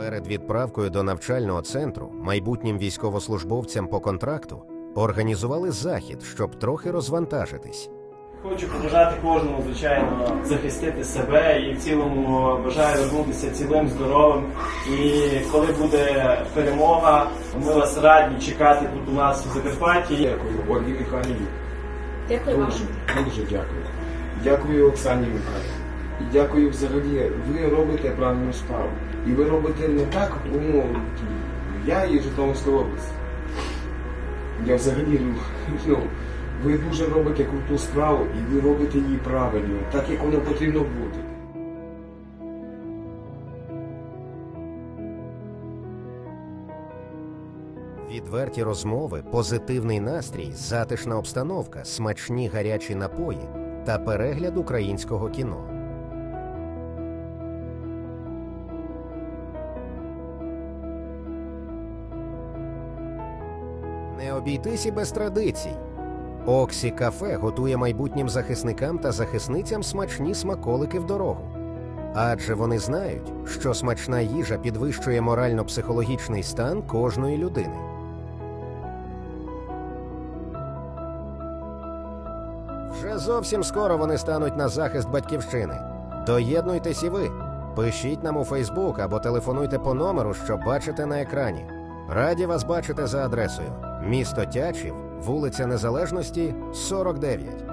Перед відправкою до навчального центру майбутнім військовослужбовцям по контракту організували захід, щоб трохи розвантажитись. Хочу побажати кожному, звичайно, захистити себе і в цілому бажаю вернутися цілим, здоровим. І коли буде перемога, ми вас раді чекати тут у нас в Закарпатті. Дякую, Ольгі Михайлівні. Дякую вам. Дуже, дуже дякую. Дякую Оксані Михайлівні. І дякую взагалі. Ви робите правильну справу. І ви робите не так, ну, я і Житомирська область. Я взагалі, ну, ну, ви дуже робите круту справу і ви робите її правильно, так як воно потрібно бути. Відверті розмови, позитивний настрій, затишна обстановка, смачні гарячі напої та перегляд українського кіно. Не обійтись і без традицій. Оксі кафе готує майбутнім захисникам та захисницям смачні смаколики в дорогу. Адже вони знають, що смачна їжа підвищує морально-психологічний стан кожної людини. Вже зовсім скоро вони стануть на захист батьківщини. Доєднуйтесь і ви. Пишіть нам у Фейсбук або телефонуйте по номеру, що бачите на екрані. Раді вас бачити за адресою: місто Тячів, вулиця Незалежності, 49.